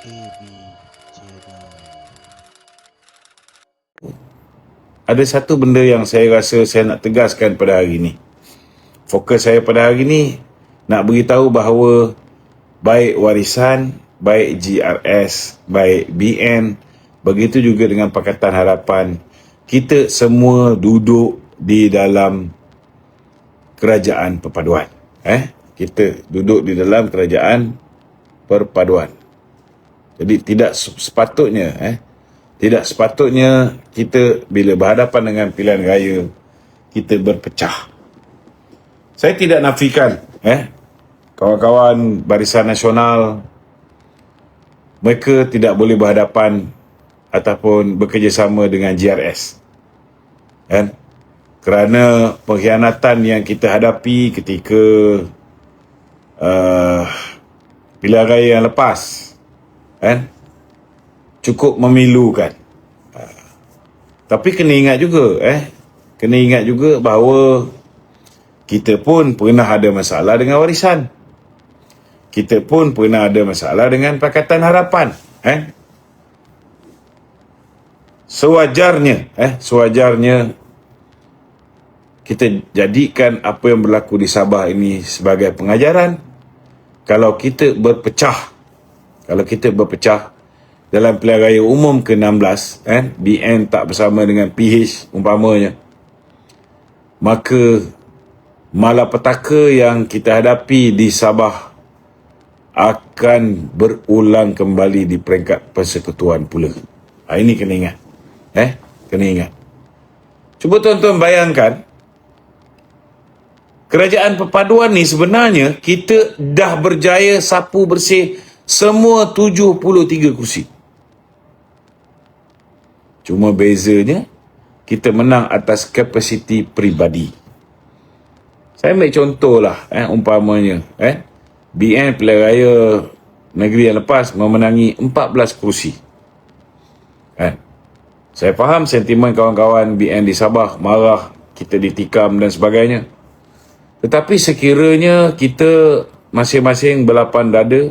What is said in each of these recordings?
Channel. ada satu benda yang saya rasa saya nak tegaskan pada hari ini. Fokus saya pada hari ini nak beritahu bahawa baik warisan, baik GRS, baik BN, begitu juga dengan Pakatan Harapan, kita semua duduk di dalam kerajaan perpaduan. Eh, kita duduk di dalam kerajaan perpaduan. Jadi tidak sepatutnya eh tidak sepatutnya kita bila berhadapan dengan pilihan raya kita berpecah. Saya tidak nafikan eh kawan-kawan Barisan Nasional mereka tidak boleh berhadapan ataupun bekerjasama dengan GRS. Kan? Kerana pengkhianatan yang kita hadapi ketika uh, pilihan raya yang lepas kan? cukup memilukan. Ah. Tapi kena ingat juga eh, kena ingat juga bahawa kita pun pernah ada masalah dengan warisan. Kita pun pernah ada masalah dengan Pakatan Harapan, eh. Sewajarnya, eh, sewajarnya kita jadikan apa yang berlaku di Sabah ini sebagai pengajaran. Kalau kita berpecah, kalau kita berpecah, dalam pilihan raya umum ke-16 eh BN tak bersama dengan PH umpamanya maka malapetaka yang kita hadapi di Sabah akan berulang kembali di peringkat persekutuan pula. Ha, ini kena ingat. Eh, kena ingat. Cuba tuan-tuan bayangkan kerajaan perpaduan ni sebenarnya kita dah berjaya sapu bersih semua 73 kursi. Cuma bezanya kita menang atas kapasiti peribadi. Saya ambil contohlah eh umpamanya eh BN pilihan raya negeri yang lepas memenangi 14 kursi. Kan? Saya faham sentimen kawan-kawan BN di Sabah marah kita ditikam dan sebagainya. Tetapi sekiranya kita masing-masing berlapan dada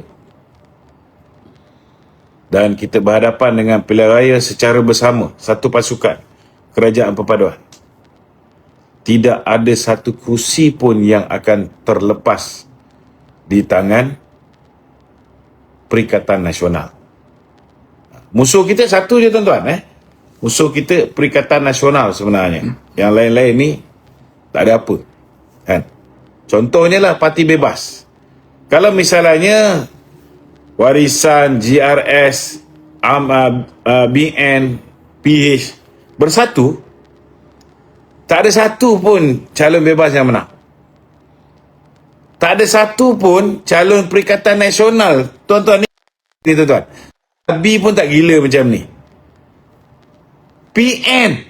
dan kita berhadapan dengan pilihan raya secara bersama satu pasukan kerajaan perpaduan. Tidak ada satu kursi pun yang akan terlepas di tangan Perikatan Nasional. Musuh kita satu je tuan-tuan eh? Musuh kita Perikatan Nasional sebenarnya. Yang lain-lain ni tak ada apa kan? Contohnya lah parti bebas. Kalau misalnya warisan GRS um, uh, uh, BN PH bersatu. Tak ada satu pun calon bebas yang menang. Tak ada satu pun calon perikatan nasional. Tuan-tuan ni tuan-tuan. B pun tak gila macam ni. PN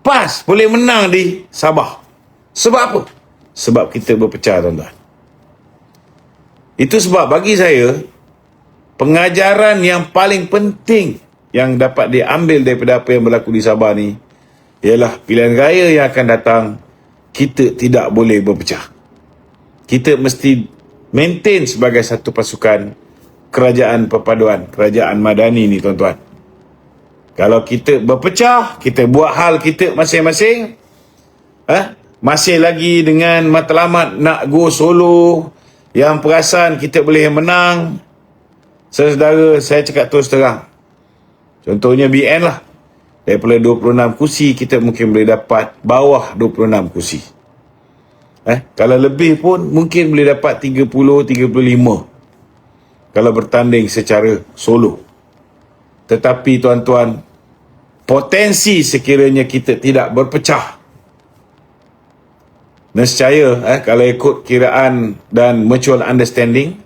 PAS boleh menang di Sabah. Sebab apa? sebab kita berpecah tuan-tuan. Itu sebab bagi saya pengajaran yang paling penting yang dapat diambil daripada apa yang berlaku di Sabah ni ialah pilihan raya yang akan datang kita tidak boleh berpecah. Kita mesti maintain sebagai satu pasukan kerajaan perpaduan, kerajaan madani ni tuan-tuan. Kalau kita berpecah, kita buat hal kita masing-masing, eh, masih lagi dengan matlamat nak go solo, yang perasan kita boleh menang, Saudara saya cakap terus terang. Contohnya BN lah. Daripada 26 kursi, kita mungkin boleh dapat bawah 26 kursi. Eh, kalau lebih pun mungkin boleh dapat 30, 35. Kalau bertanding secara solo. Tetapi tuan-tuan, potensi sekiranya kita tidak berpecah. Nescaya, eh, kalau ikut kiraan dan mutual understanding,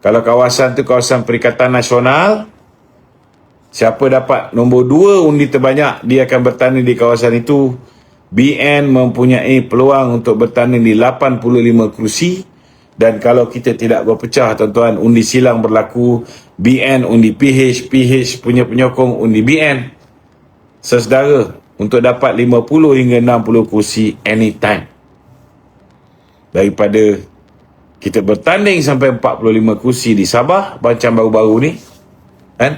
kalau kawasan tu kawasan perikatan nasional, siapa dapat nombor dua undi terbanyak, dia akan bertanding di kawasan itu. BN mempunyai peluang untuk bertanding di 85 kursi. Dan kalau kita tidak berpecah, tuan-tuan, undi silang berlaku. BN undi PH, PH punya penyokong undi BN. Sesedara untuk dapat 50 hingga 60 kursi anytime. Daripada kita bertanding sampai 45 kursi di Sabah macam baru-baru ni Kan?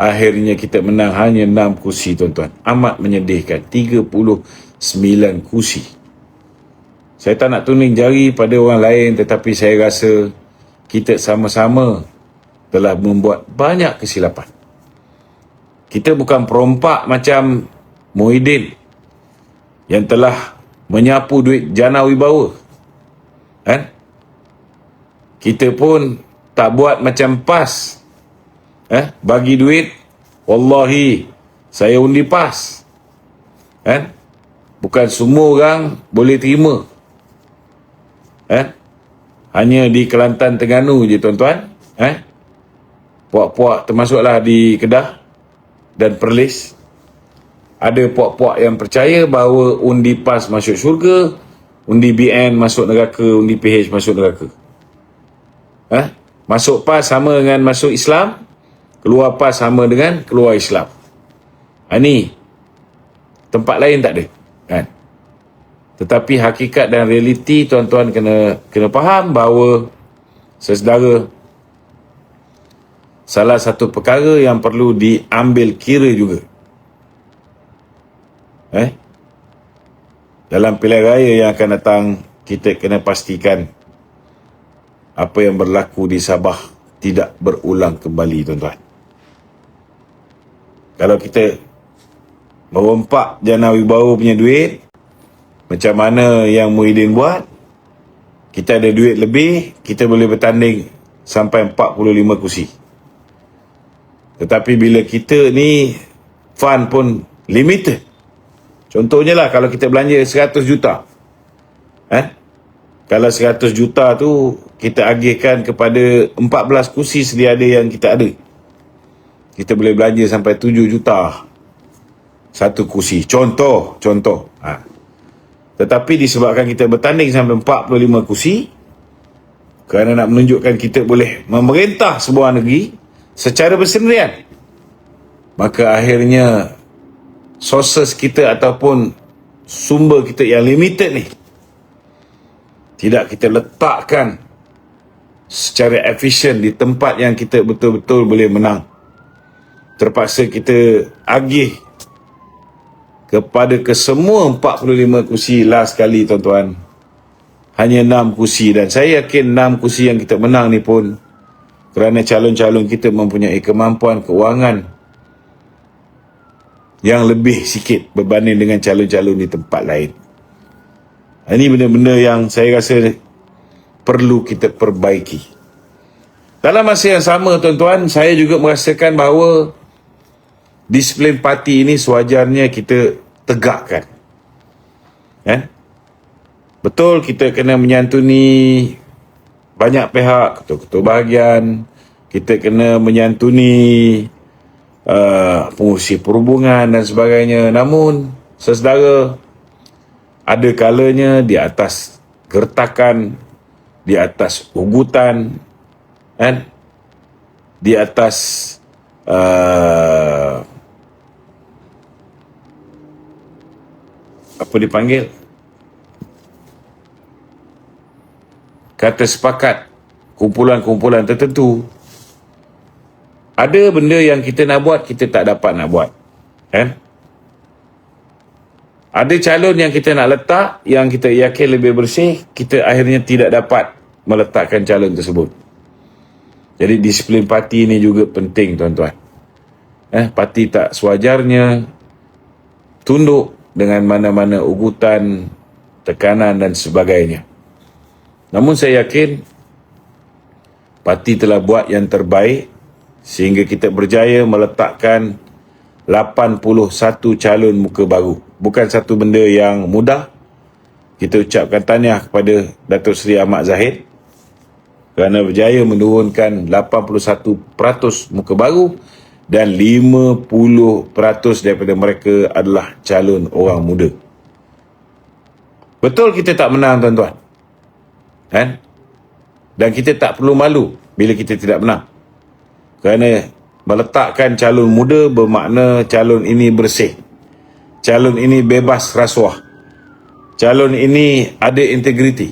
Akhirnya kita menang hanya 6 kursi tuan-tuan. Amat menyedihkan. 39 kursi. Saya tak nak tuning jari pada orang lain tetapi saya rasa kita sama-sama telah membuat banyak kesilapan. Kita bukan perompak macam Muhyiddin yang telah menyapu duit jana wibawa. Kan? Kita pun tak buat macam PAS. Eh? Bagi duit, Wallahi, saya undi PAS. Kan? Bukan semua orang boleh terima. Eh? Hanya di Kelantan Terengganu je tuan-tuan. Eh? Puak-puak termasuklah di Kedah dan Perlis. Ada puak-puak yang percaya bahawa undi PAS masuk syurga, undi BN masuk neraka, undi PH masuk neraka. Eh? Masuk PAS sama dengan masuk Islam, keluar PAS sama dengan keluar Islam. Ini tempat lain tak ada. Kan? Tetapi hakikat dan realiti tuan-tuan kena kena faham bahawa sesedara salah satu perkara yang perlu diambil kira juga. Eh? Dalam pilihan raya yang akan datang, kita kena pastikan apa yang berlaku di Sabah tidak berulang kembali, tuan-tuan. Kalau kita merompak jana wibawa punya duit, macam mana yang Muhyiddin buat, kita ada duit lebih, kita boleh bertanding sampai 45 kursi. Tetapi bila kita ni fund pun limited. Contohnya lah kalau kita belanja 100 juta. Eh? Kalau 100 juta tu kita agihkan kepada 14 kursi sedia ada yang kita ada. Kita boleh belanja sampai 7 juta satu kursi. Contoh, contoh. Ha. Tetapi disebabkan kita bertanding sampai 45 kursi kerana nak menunjukkan kita boleh memerintah sebuah negeri secara bersendirian. Maka akhirnya sources kita ataupun sumber kita yang limited ni tidak kita letakkan secara efisien di tempat yang kita betul-betul boleh menang. Terpaksa kita agih kepada kesemua 45 kursi last kali tuan-tuan hanya 6 kursi dan saya yakin 6 kursi yang kita menang ni pun kerana calon-calon kita mempunyai kemampuan keuangan yang lebih sikit berbanding dengan calon-calon di tempat lain ini benda-benda yang saya rasa perlu kita perbaiki dalam masa yang sama tuan-tuan saya juga merasakan bahawa disiplin parti ini sewajarnya kita tegakkan. Eh? Betul kita kena menyantuni banyak pihak, ketua-ketua bahagian, kita kena menyantuni uh, pengurusi perhubungan dan sebagainya. Namun, sesedara, ada kalanya di atas gertakan, di atas ugutan, kan? di atas uh, apa dipanggil kata sepakat kumpulan-kumpulan tertentu ada benda yang kita nak buat kita tak dapat nak buat. Kan ada calon yang kita nak letak yang kita yakin lebih bersih kita akhirnya tidak dapat meletakkan calon tersebut. Jadi disiplin parti ini juga penting tuan-tuan. Eh parti tak sewajarnya tunduk dengan mana-mana ugutan, tekanan dan sebagainya. Namun saya yakin parti telah buat yang terbaik sehingga kita berjaya meletakkan 81 calon muka baru. Bukan satu benda yang mudah. Kita ucapkan tahniah kepada Datuk Seri Ahmad Zahid kerana berjaya menurunkan 81% muka baru dan 50% daripada mereka adalah calon orang muda. Betul kita tak menang tuan-tuan. Kan? Dan kita tak perlu malu bila kita tidak menang. Kerana meletakkan calon muda bermakna calon ini bersih. Calon ini bebas rasuah. Calon ini ada integriti.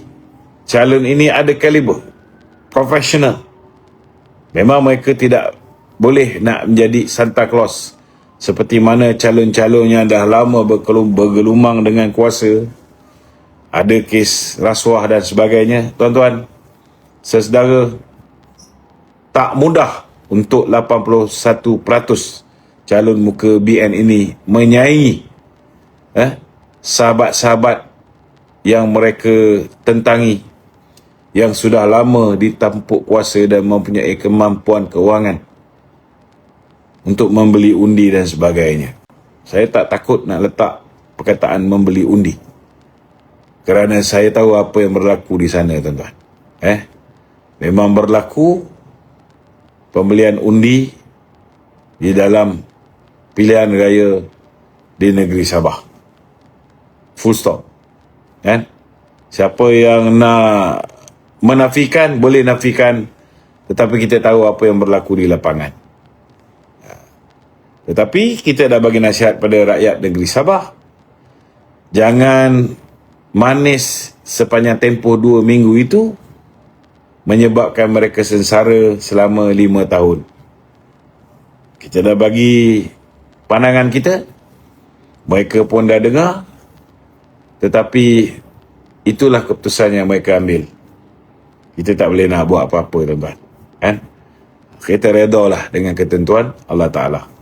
Calon ini ada kaliber. Profesional. Memang mereka tidak boleh nak menjadi Santa Claus seperti mana calon-calon yang dah lama bergelumang dengan kuasa ada kes rasuah dan sebagainya tuan-tuan sesedara tak mudah untuk 81% calon muka BN ini menyaingi eh, sahabat-sahabat yang mereka tentangi yang sudah lama ditampuk kuasa dan mempunyai kemampuan keuangan untuk membeli undi dan sebagainya. Saya tak takut nak letak perkataan membeli undi. Kerana saya tahu apa yang berlaku di sana tuan-tuan. Eh? Memang berlaku pembelian undi di dalam pilihan raya di negeri Sabah. Full stop. Kan? Siapa yang nak menafikan boleh nafikan tetapi kita tahu apa yang berlaku di lapangan tetapi kita dah bagi nasihat pada rakyat negeri Sabah jangan manis sepanjang tempoh dua minggu itu menyebabkan mereka sengsara selama lima tahun. Kita dah bagi pandangan kita mereka pun dah dengar tetapi itulah keputusan yang mereka ambil. Kita tak boleh nak buat apa-apa tuan-tuan. Kan? Kita redha lah dengan ketentuan Allah Ta'ala